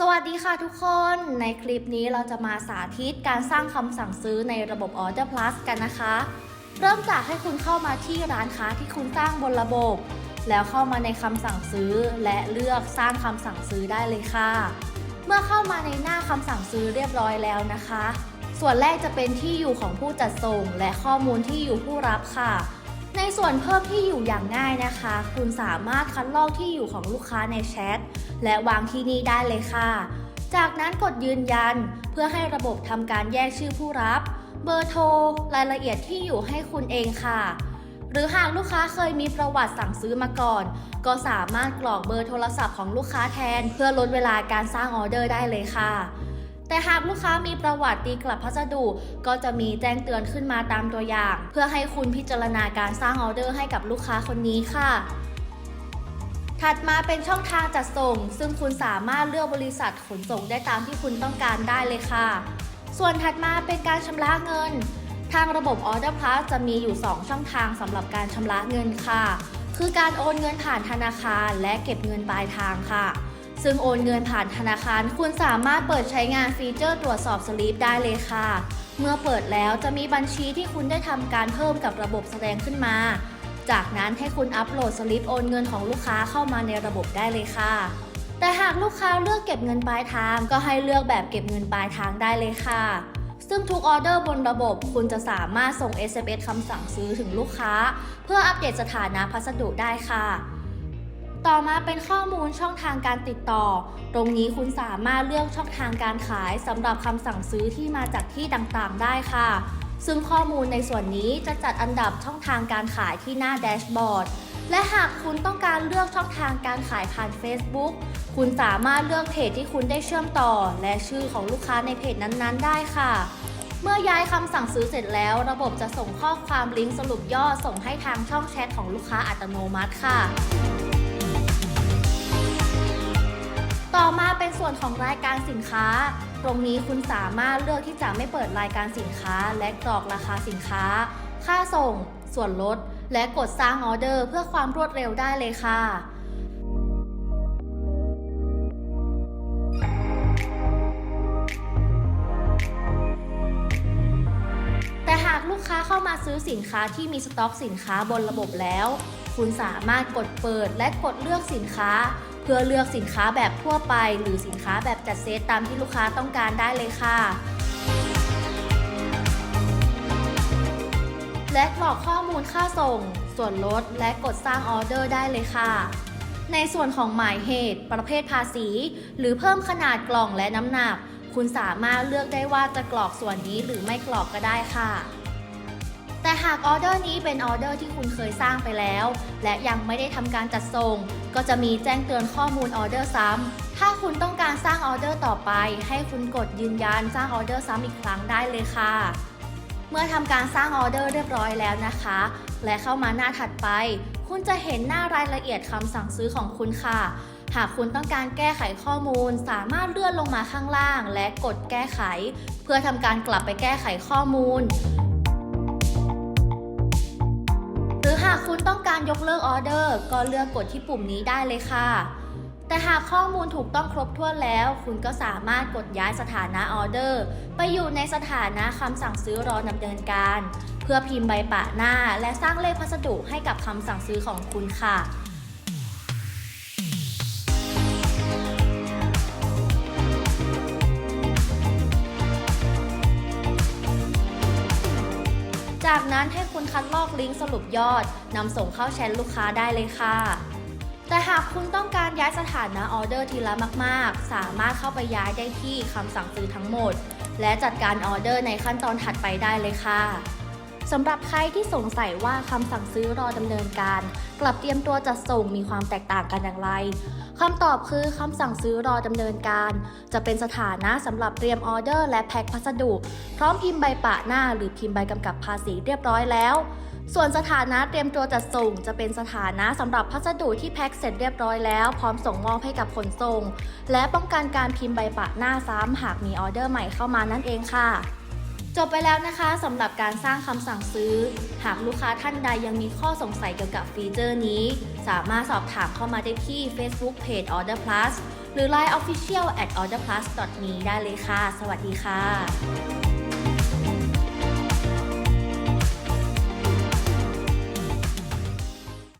สวัสดีค่ะทุกคน ในคลิปนี้เราจะมาสาธิตการสร้างคำสั่งซื้อในระบบ Order Plus กันนะคะ เริ่มจากให้คุณเข้ามาที่ร้านค้าที่คุณสร้างบนระบบ แล้วเข้ามาในคำสั่งซื้อและเลือกสร้างคำสั่งซื้อได้เลยค่ะ เมื่อเข้ามาในหน้าคำสั่งซื้อเรียบร้อยแล้วนะคะ ส่วนแรกจะเป็นที่อยู่ของผู้จัดส่ง และข้อมูลที่อยู่ผู้รับค่ะ ในส่วนเพิ่มที่อยู่อย่างง่ายนะคะ คุณสามารถคัดลอกที่อยู่ของลูกค้าในแชทและวางที่นี่ได้เลยค่ะ จากนั้นกดยืนยันเพื่อให้ระบบทำการแยกชื่อผู้รับ เบอร์โทร รายละเอียดที่อยู่ให้คุณเองค่ะ หรือหากลูกค้าเคยมีประวัติสั่งซื้อมาก่อน ก็สามารถกรอกเบอร์โทรศัพท์ของลูกค้าแทน เพื่อลดเวลาการสร้างออเดอร์ได้เลยค่ะ แต่หากลูกค้ามีประวัติตีกลับพัสดุ ก็จะมีแจ้งเตือนขึ้นมาตามตัวอย่าง เพื่อให้คุณพิจารณาการสร้างออเดอร์ให้กับลูกค้าคนนี้ค่ะ ถัดมาเป็นช่องทางจัดส่ง ซึ่งคุณสามารถเลือกบริษัทขนส่งได้ตามที่คุณต้องการได้เลยค่ะ ส่วนถัดมาเป็นการชำระเงิน ทางระบบ Order Plus จะมีอยู่ 2 ช่องทางสำหรับการชำระเงินค่ะ คือการโอนเงินผ่านธนาคารและเก็บเงินปลายทางค่ะ ซึ่งโอนเงินผ่านธนาคาร คุณสามารถเปิดใช้งานฟีเจอร์ตรวจสอบสลิปได้เลยค่ะ เมื่อเปิดแล้วจะมีบัญชีที่คุณได้ทำการเพิ่มกับระบบแสดงขึ้นมา จากนั้นให้คุณอัปโหลดสลิปโอนเงินของลูกค้าเข้ามาในระบบได้เลยค่ะ แต่หากลูกค้าเลือกเก็บเงินปลายทาง ก็ให้เลือกแบบเก็บเงินปลายทางได้เลยค่ะซึ่งทุกออเดอร์บนระบบคุณจะสามารถส่ง SMS คำสั่งซื้อถึงลูกค้า เพื่ออัปเดตสถานะพัสดุได้ค่ะ ต่อมาเป็นข้อมูลช่องทางการติดต่อ ตรงนี้คุณสามารถเลือกช่องทางการขายสำหรับคำสั่งซื้อที่มาจากที่ต่างๆ ได้ค่ะ ซึ่งข้อมูลในส่วนนี้จะจัดอันดับช่องทางการขายที่หน้าแดชบอร์ด และหากคุณต้องการเลือกช่องทางการขายผ่าน Facebook คุณสามารถเลือกเพจที่คุณได้เชื่อมต่อ และชื่อของลูกค้าในเพจนั้นๆ ได้ค่ะเมื่อย้ายคำสั่งซื้อเสร็จแล้ว ระบบจะส่งข้อความลิงก์สรุปย่อส่งให้ทางช่องแชทของลูกค้าอัตโนมัติค่ะ ต่อมาเป็นส่วนของรายการสินค้า ตรงนี้คุณสามารถเลือกที่จะไม่เปิดรายการสินค้า และกรอกราคาสินค้า ค่าส่ง ส่วนลด และกดสร้างออเดอร์ เพื่อความรวดเร็วได้เลยค่ะแต่หากลูกค้าเข้ามาซื้อสินค้าที่มีสต็อกสินค้าบนระบบแล้ว คุณสามารถกดเปิดและกดเลือกสินค้า พื่อเลือกสินค้าแบบทั่วไป หรือสินค้าแบบจัดเซตตามที่ลูกค้าต้องการได้เลยค่ะและกรอกข้อมูลค่าส่ง ส่วนลด และกดสร้างออเดอร์ได้เลยค่ะ ในส่วนของหมายเหตุ ประเภทภาษี หรือเพิ่มขนาดกล่องและน้ำหนัก คุณสามารถเลือกได้ว่าจะกรอกส่วนนี้หรือไม่กรอกก็ได้ค่ะ แต่หากออเดอร์นี้เป็นออเดอร์ที่คุณเคยสร้างไปแล้ว และยังไม่ได้ทำการจัดส่ง ก็จะมีแจ้งเตือนข้อมูลออเดอร์ซ้ำ ถ้าคุณต้องการสร้างออเดอร์ต่อไป ให้คุณกดยืนยันสร้างออเดอร์ซ้ำอีกครั้งได้เลยค่ะ เมื่อทำการสร้างออเดอร์เรียบร้อยแล้วนะคะ และเข้ามาหน้าถัดไป คุณจะเห็นหน้ารายละเอียดคำสั่งซื้อของคุณค่ะหากคุณต้องการแก้ไขข้อมูล สามารถเลื่อนลงมาข้างล่าง และกดแก้ไข เพื่อทำการกลับไปแก้ไขข้อมูลากคุณต้องการยกเลิกออเดอร์ ก็เลือกกดที่ปุ่มนี้ได้เลยค่ะ แต่หากข้อมูลถูกต้องครบถ้วนแล้ว คุณก็สามารถกดย้ายสถานะออเดอร์ ไปอยู่ในสถานะคำสั่งซื้อรอดำเนินการ เพื่อพิมพ์ใบปะหน้า และสร้างเลขพัสดุให้กับคำสั่งซื้อของคุณค่ะจากนั้นให้ คัดลอกลิงก์สรุปยอดนำส่งเข้าแชทลูกค้าได้เลยค่ะ แต่หากคุณต้องการย้ายสถานะออเดอร์ทีละมาก ๆ สามารถเข้าไปย้ายได้ที่คำสั่งซื้อทั้งหมด และจัดการออเดอร์ในขั้นตอนถัดไปได้เลยค่ะ สำหรับใครที่สงสัยว่าคำสั่งซื้อรอดำเนินการ กลับเตรียมตัวจัดส่งมีความแตกต่างกันอย่างไรคำตอบคือคำสั่งซื้อรอดำเนินการ จะเป็นสถานะสำหรับเตรียมออเดอร์และแพ็คพัสดุ พร้อมพิมพ์ใบปะหน้า หรือพิมพ์ใบกำกับภาษีเรียบร้อยแล้ว ส่วนสถานะเตรียมตัวจัดส่ง จะเป็นสถานะสำหรับพัสดุที่แพ็คเสร็จเรียบร้อยแล้ว พร้อมส่งมอบให้กับขนส่ง และป้องกันการพิมพ์ใบปะหน้าซ้ำหากมีออเดอร์ใหม่เข้ามานั่นเองค่ะ จบไปแล้วนะคะสำหรับการสร้างคำสั่งซื้อ หากลูกค้าท่านใดยังมีข้อสงสัยเกี่ยวกับฟีเจอร์นี้ สามารถสอบถามเข้ามาได้ที่ Facebook Page Order Plus หรือ Line Official at orderplus me ได้เลยค่ะ สวัสดีค่ะ